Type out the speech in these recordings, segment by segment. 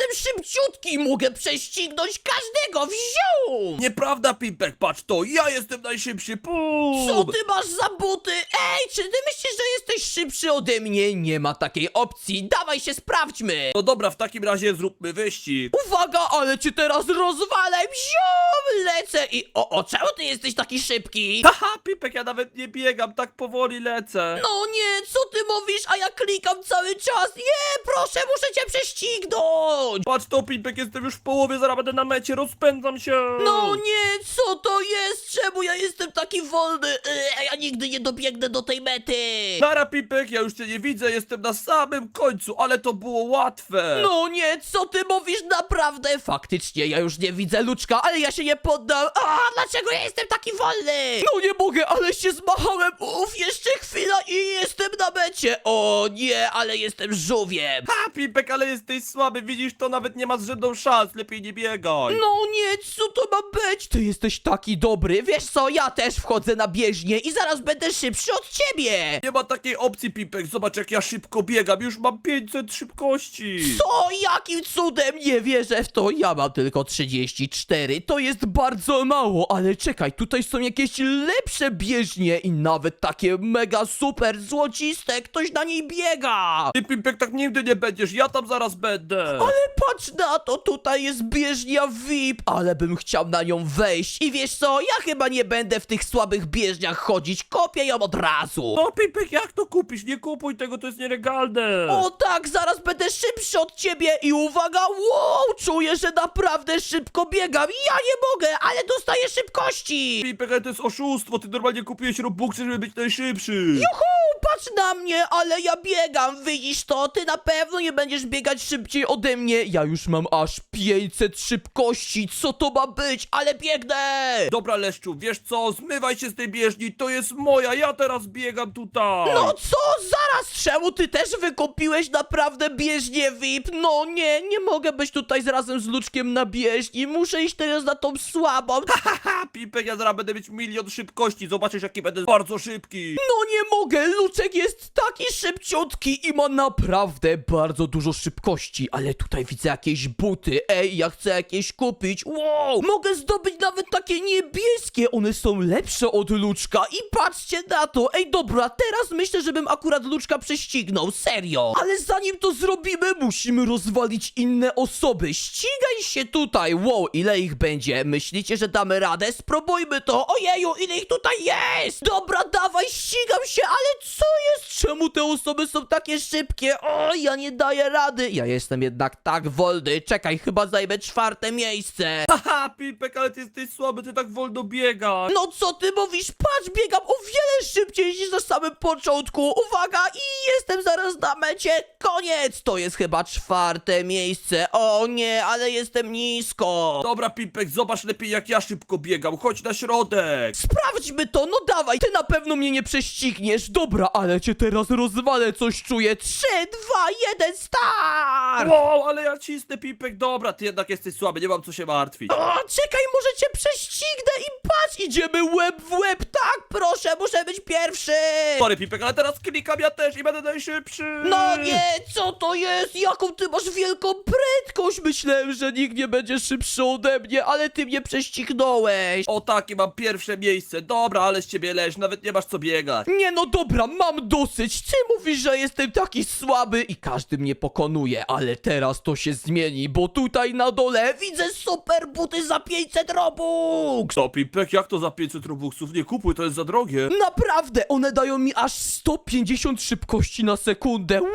jestem szybciutki, mogę prześcignąć każdego, wziął! Nieprawda, Pimpek, patrz to, ja jestem najszybszy, pum! Co ty masz za buty? Ej, czy ty myślisz, że jesteś szybszy ode mnie? Nie ma takiej opcji, dawaj się sprawdźmy! No dobra, w takim razie zróbmy wyścig. Uwaga, ale cię teraz rozwalę, wziął, lecę i... O, o, czemu ty jesteś taki szybki? Haha, Pimpek, ja nawet nie biegam, tak powoli lecę. No nie, co ty mówisz, a ja klikam cały czas. Nie, proszę, muszę cię prześcignąć. Patrz to, Pimpek, jestem już w połowie, zaraz będę na mecie, rozpędzam się. No nie, co to jest? Czemu ja jestem taki wolny? Yy, ja nigdy nie dobiegnę do tej mety. Nara, Pimpek, ja już cię nie widzę, jestem na samym końcu, ale to było łatwe. No nie, co ty mówisz naprawdę? Faktycznie, ja już nie widzę Luczka, ale ja się nie poddam. A, dlaczego ja jestem taki wolny? No nie mogę, ale się zmachałem. Uf, jeszcze chwila i jestem na mecie. O nie, ale jestem żółwiem. Ha, Pimpek, ale jesteś słaby, widzisz, to nawet nie ma zrzędą szans, lepiej nie biegaj. No nie, co to ma być? Ty jesteś taki dobry. Wiesz co, ja też wchodzę na bieżnię i zaraz będę szybszy od ciebie. Nie ma takiej opcji, Pimpek, zobacz jak ja szybko biegam, już mam 500 szybkości. Co? Jakim cudem? Nie wierzę w to. Ja mam tylko 34. To jest bardzo mało, ale czekaj, tutaj są jakieś lepsze bieżnie i nawet takie mega super złociste. Ktoś na niej biega. Ty, Pimpek, tak nigdy nie będziesz, ja tam zaraz będę. Ale patrz na to, tutaj jest bieżnia VIP, ale bym chciał na nią wejść. I wiesz co, ja chyba nie będę w tych słabych bieżniach chodzić, kopię ją od razu. No, Pimpek, jak to kupisz? Nie kupuj tego, to jest nielegalne. O tak, zaraz będę szybszy od ciebie i uwaga, wow, czuję, że naprawdę szybko biegam. Ja nie mogę, ale dostaję szybkości. Pimpek, ale to jest oszustwo, ty normalnie kupiłeś Robuxy, żeby być najszybszy. Juhu, patrz na mnie, ale ja biegam, widzisz to? Ty na pewno nie będziesz biegać szybciej ode mnie. Ja już mam aż 500 szybkości, co to ma być? Ale biegnę! Dobra, Leszczu, wiesz co, zmywaj się z tej bieżni, to jest moja, ja teraz biegam tutaj. No co? Zaraz, czemu ty też wykupiłeś naprawdę bieżnię VIP? No nie, nie mogę być tutaj z razem z Luczkiem na bieżni, muszę iść teraz na tą słabą. Haha, Pimpek, ja zaraz będę mieć milion szybkości, zobaczysz jaki będę bardzo szybki. No nie mogę, Luczek jest taki szybciutki i ma naprawdę bardzo dużo szybkości, ale tutaj widzę jakieś buty, ej, ja chcę jakieś kupić, wow, mogę zdobyć nawet takie niebieskie, one są lepsze od Luczka i patrzcie na to, ej dobra, teraz myślę, żebym akurat Luczka prześcignął, serio, ale zanim to zrobimy, musimy rozwalić inne osoby, ścigaj się tutaj, wow, ile ich będzie, myślicie, że damy radę? Spróbujmy to, ojeju, ile ich tutaj jest, dobra, dawaj, ścigam się, ale co jest? Czemu te osoby są takie szybkie? O, ja nie daję rady. Ja jestem jednak tak wolny. Czekaj, chyba zajmę czwarte miejsce. Haha, Pimpek, ale ty jesteś słaby, ty tak wolno biegasz. No co ty mówisz? Patrz, biegam o wiele szybciej niż na samym początku. Uwaga, i jestem zaraz na mecie. Koniec. To jest chyba czwarte miejsce. O nie, ale jestem nisko. Dobra, Pimpek, zobacz lepiej jak ja szybko biegam, chodź na środek. Sprawdźmy to, no dawaj, ty na pewno mnie nie prześcigniesz. Dobra, ale cię teraz rozwalę, coś czuję. Trzy, dwa, jeden, start! Wow, ale ja cisnę, Pimpek, dobra, ty jednak jesteś słaby, nie mam co się martwić. O, czekaj, może cię prześcignę i patrz, idziemy łeb w łeb, tak, proszę, muszę być pierwszy! Sorry, Pimpek, ale teraz klikam ja też i będę najszybszy. No nie, co to jest? Jaką ty masz wielką prędkość? Myślałem, że nikt nie będzie szybszy ode mnie, ale ty mnie prześcignąłeś. O takie, mam pierwsze miejsce, dobra, ale z ciebie leż, nawet nie masz co biegać. Nie no dobra, mam dosyć. Ty mówisz, że jestem taki słaby i każdy mnie pokonuje, ale teraz to się zmieni, bo tutaj na dole widzę super buty za 500 robux. Co, Pimpek, jak to za 500 robuxów? Nie kupuj, to jest za drogie. Naprawdę, one dają mi aż 150 szybkości na sekundę. Wow,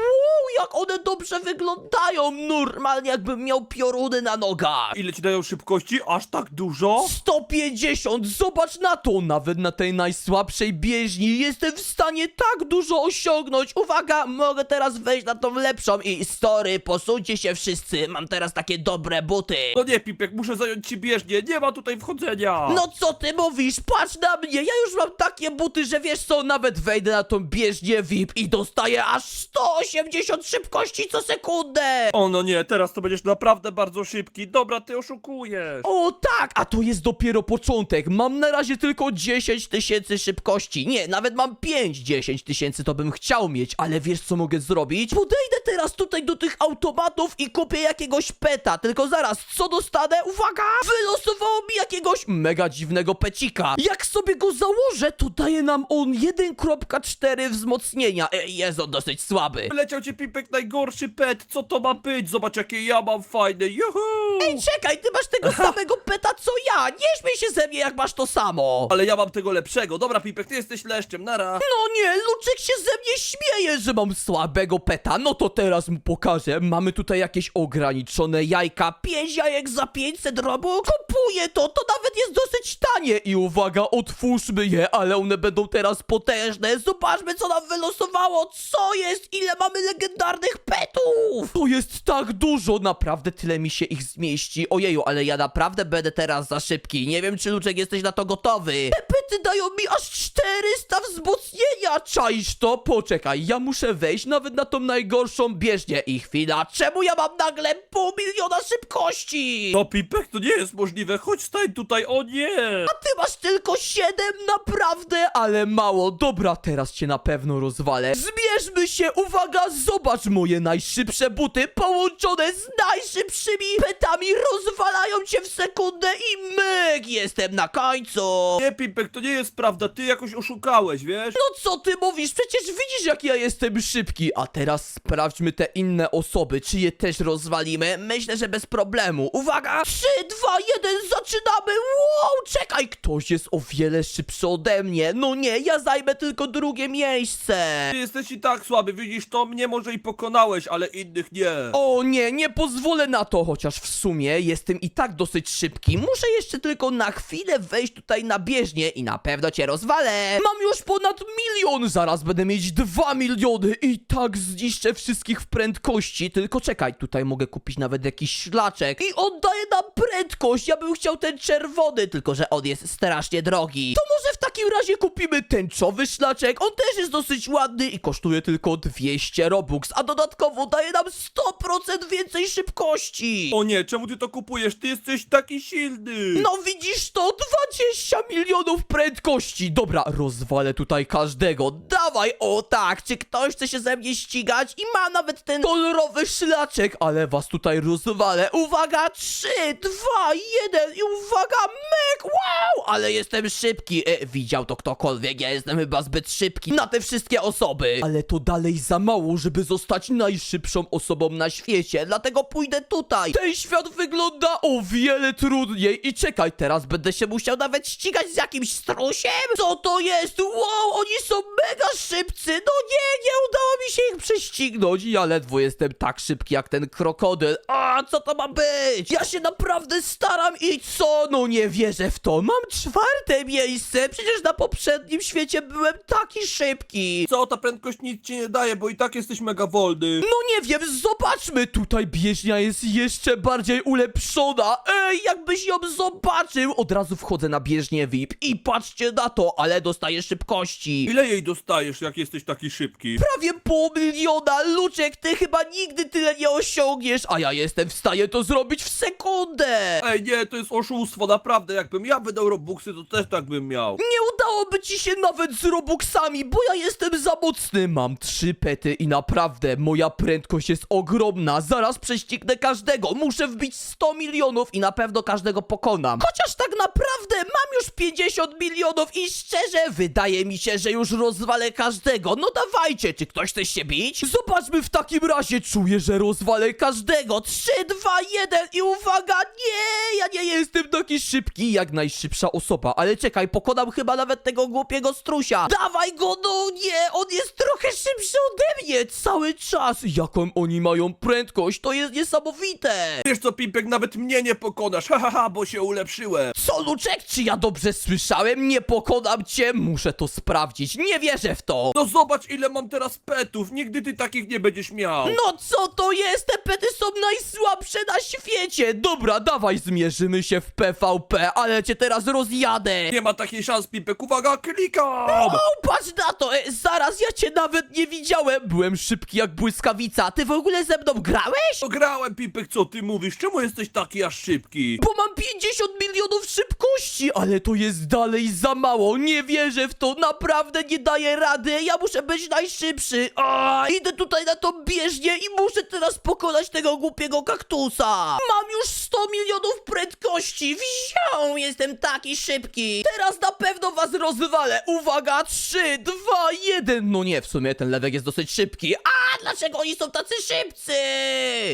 jak one dobrze wyglądają. Normalnie jakbym miał pioruny na nogach. Ile ci dają szybkości? Aż tak dużo? 150, zobacz na to! Nawet na tej najsłabszej bieżni jestem w stanie tak dużo osiągnąć. Uwaga, mogę teraz wejść na tą lepszą i story, posuńcie się wszyscy, mam teraz takie dobre buty. No nie, Pipek, muszę zająć ci bieżnię, nie ma tutaj wchodzenia. No co ty mówisz? Patrz na mnie, ja już mam takie buty, że wiesz co, nawet wejdę na tą bieżnię VIP i dostaję aż 180 szybkości co sekundę! O no nie, teraz to będziesz naprawdę bardzo szybki. Dobra, ty oszukujesz. O tak, a to jest dopiero początek. Mam na razie tylko 10 tysięcy szybkości. Nie, nawet mam 5, 10 tysięcy to bym chciał mieć, ale wiesz co mogę zrobić? Podejdę teraz tutaj do tych automatów i kupię jakiegoś peta. Tylko zaraz, co dostanę? Uwaga! Wylosowało mi jakiegoś mega dziwnego pecika. Jak sobie go założę, to daje nam on 1.4 wzmocnienia. E, jest on dosyć słaby. Leciał ci Pipek najgorszy pet, co to ma być? Zobacz jakie ja mam fajne, juhu! Ej, czekaj, ty masz tego samego peta co ja. Nie śmiej się ze mnie, jak masz to samo. Ale ja mam tego lepszego. Dobra Pipek, ty jesteś leszczem, nara. No nie, Luczek się ze mnie śmieje, że mam słabego peta. No to teraz mu pokażę. Mamy tutaj jakieś ograniczone jajka. 5 jajek za 500 robux. Kupuję to, to nawet jest dosyć tanie. I uwaga, otwórzmy je, ale one będą teraz potężne. Zobaczmy, co nam wylosowało. Co jest? Ile mamy legendarnych petów? To jest tak dużo, naprawdę tyle mi się ich zmieści. Ojeju, ale ja naprawdę będę teraz za szybki. Nie wiem, czy Luczek jesteś na to gotowy. Te pety dają mi aż 400 wzmocnienia. Czaisz to? Poczekaj, ja muszę wejść nawet na tą najgorszą bieżnię. I chwila, czemu ja mam nagle pół miliona szybkości? No Pipek, to nie jest możliwe. Chodź stań tutaj, o nie! A ty masz tylko 7, naprawdę, ale mało. Dobra, teraz cię na pewno rozwalę. Zmierzmy się, uwaga, zobacz moje najszybsze buty połączone z najszybszymi petami. Rozwalają cię w sekundę i myk, jestem na końcu. Nie Pipek, to nie jest prawda, ty jakoś oszukałeś, wiesz? No co ty mówisz? Przecież widzisz jak ja jestem szybki. A teraz sprawdźmy te inne osoby, czy je też rozwalimy. Myślę, że bez problemu. Uwaga! 3, 2, 1, zaczynamy! Wow, czekaj, ktoś jest o wiele szybszy ode mnie. No nie, ja zajmę tylko drugie miejsce. Ty jesteś i tak słaby, widzisz to? Mnie może i pokonałeś, ale innych nie. O nie, nie pozwolę na to, chociaż w sumie jestem i tak dosyć szybki. Muszę jeszcze tylko na chwilę wejść tutaj na bieżnię i na pewno cię rozwalę. Mam już ponad milion, zaraz będę mieć dwa miliony i tak zniszczę wszystkich w prędkości. Tylko czekaj, tutaj mogę kupić nawet jakiś szlaczek i oddaję na prędkość. Ja bym chciał ten czerwony, tylko że on jest strasznie drogi. To może w takim razie kupimy tęczowy szlaczek. On też jest dosyć ładny i kosztuje tylko 200 robux, a dodatkowo daje nam 100% więcej szybkości. O nie, czemu ty to kupujesz? Ty jesteś taki silny. No widzisz to? 20 milionów prędkości! Dobra, rozwalę tutaj każdego. Dawaj, o tak! Czy ktoś chce się ze mnie ścigać i ma nawet ten kolorowy szlaczek? Ale was tutaj rozwalę. Uwaga, 3, 2, 1 i uwaga, myk! Wow! Ale jestem szybki. E, widział to ktokolwiek, ja jestem chyba zbyt szybki na te wszystkie osoby. Ale to dalej za mało, żeby zostać najszybszą osobą na świecie, dlatego pójdę tutaj. Ten świat wygląda o wiele trudniej i czekaj, teraz będę się musiał nawet ścigać z jakimś strusiem? Co to jest? Wow, oni są mega szybcy! No nie, nie się ich prześcignąć. Ja ledwo jestem tak szybki jak ten krokodyl. A, co to ma być? Ja się naprawdę staram i co? No nie wierzę w to. Mam czwarte miejsce. Przecież na poprzednim świecie byłem taki szybki. Co, ta prędkość nic ci nie daje, bo i tak jesteś mega wolny. No nie wiem, zobaczmy, tutaj bieżnia jest jeszcze bardziej ulepszona. Ej, jakbyś ją zobaczył. Od razu wchodzę na bieżnię VIP i patrzcie na to, ale dostaję szybkości. Ile jej dostajesz, jak jesteś taki szybki? Prawie pół miliona, Luczek, ty chyba nigdy tyle nie osiągniesz, a ja jestem w stanie to zrobić w sekundę. Ej, nie, to jest oszustwo, naprawdę. Jakbym ja wydał robuxy, to też tak bym miał. Nie udałoby ci się nawet z Robuxami, bo ja jestem za mocny. Mam trzy pety i naprawdę moja prędkość jest ogromna. Zaraz prześcignę każdego. Muszę wbić 100 milionów i na pewno każdego pokonam. Chociaż tak naprawdę mam już 50 milionów i szczerze wydaje mi się, że już rozwalę każdego. No dawajcie, czy ktoś chce się bić? Zobaczmy w takim razie. Czuję, że rozwalę każdego. 3, 2, 1 i uwaga, nie, ja nie jestem taki szybki jak najszybsza osoba. Ale czekaj, pokonam chyba nawet tego głupiego strusia. Dawaj go, no nie, on jest trochę szybszy ode mnie cały czas. Jaką oni mają prędkość, to jest niesamowite. Wiesz co, Pimpek, nawet mnie nie pokonasz, ha, ha, ha, bo się ulepszyłem. Co, Luczek, czy ja dobrze słyszałem? Nie pokonam cię, muszę to sprawdzić, nie wierzę w to. No zobacz, ile mam teraz petów, nigdy ty takich nie będziesz miał. No co to jest? Te pety są najsłabsze na świecie! Dobra, dawaj, zmierzymy się w PvP, ale cię teraz rozjadę! Nie ma takiej szans, Pipek, uwaga, klikam! O, patrz na to! E, zaraz, ja cię nawet nie widziałem! Byłem szybki jak błyskawica. Ty w ogóle ze mną grałeś? To grałem, Pipek, co ty mówisz? Czemu jesteś taki aż szybki? Bo mam 50 milionów szybkości, ale to jest dalej za mało. Nie wierzę w to, naprawdę nie daję rady. Ja muszę być najszybszy. A, idę tutaj na tą bieżnię i muszę teraz pokonać tego głupiego kaktusa. Mam już 100 milionów prędkości. Wziął, jestem taki szybki. Teraz na pewno was rozwalę. Uwaga, 3, 2, 1. No nie, w sumie ten lewek jest dosyć szybki. A, dlaczego oni są tacy szybcy?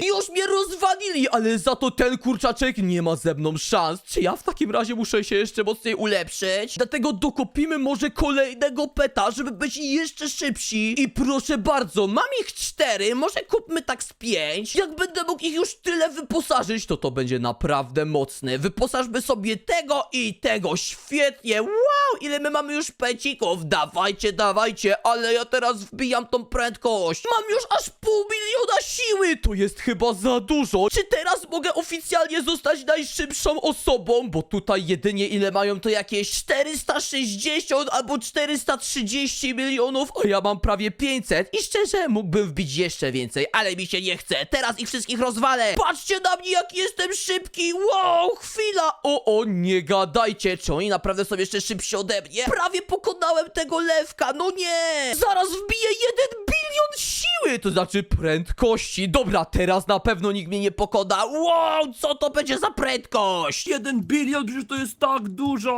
Już mnie rozwalili, ale za to ten kurczaczek nie ma ze mną szans. Czy ja w takim razie muszę się jeszcze mocniej ulepszyć? Dlatego dokupimy może kolejnego peta, żeby być jeszcze szybsi. I proszę bardzo, mam ich cztery, może kupmy tak z pięć. Jak będę mógł ich już tyle wyposażyć, to to będzie naprawdę mocne. Wyposażmy sobie tego i tego, świetnie. Wow, ile my mamy już pecików. Dawajcie, dawajcie, ale ja teraz wbijam tą prędkość. Mam już aż pół miliona siły. To jest chyba za dużo. Czy teraz mogę oficjalnie zostać najszybszą osobą? Bo tutaj jedynie ile mają to jakieś 460 albo 430 milionów, a ja mam prawie 500 i szczerze mógłbym wbić jeszcze więcej, ale mi się nie chce. Teraz ich wszystkich rozwalę. Patrzcie na mnie, jak jestem szybki. Wow, chwila. O, o, nie gadajcie. Czy oni naprawdę są jeszcze szybsi ode mnie? Prawie pokonałem tego lewka. No nie. Zaraz wbiję jeden bilion siły, to znaczy prędkości. Dobra, teraz na pewno nikt mnie nie pokona. Wow, co to będzie za prędkość? Jeden bilion, przecież to jest tak dużo!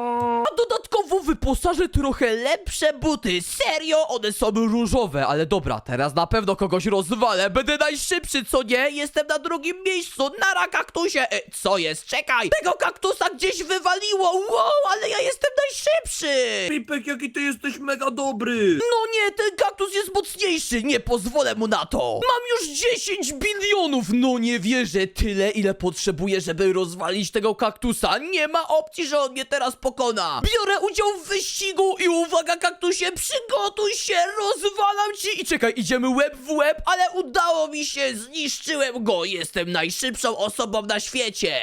A dodatkowo wyposażę trochę lepsze buty. Serio? One są różowe, ale dobra, teraz na pewno kogoś rozwalę. Będę najszybszy, co nie? Jestem na drugim miejscu. Nara kaktusie. E, co jest? Czekaj. Tego kaktusa gdzieś wywaliło. Wow, ale ja jestem najszybszy. Pipek, jaki ty jesteś mega dobry! No nie, ten kaktus jest mocniejszy, nie pozwolę mu na to. Mam już 10 bilionów, no nie wierzę, tyle ile potrzebuję, żeby rozwalić tego kaktusa. Nie ma opcji, że on mnie teraz pokona. Biorę udział w wyścigu i uwaga kaktusie, przygotuj się, rozwalam ci. I czekaj, idziemy łeb w łeb, ale udało mi się, zniszczyłem go, jestem najszybszą osobą na świecie.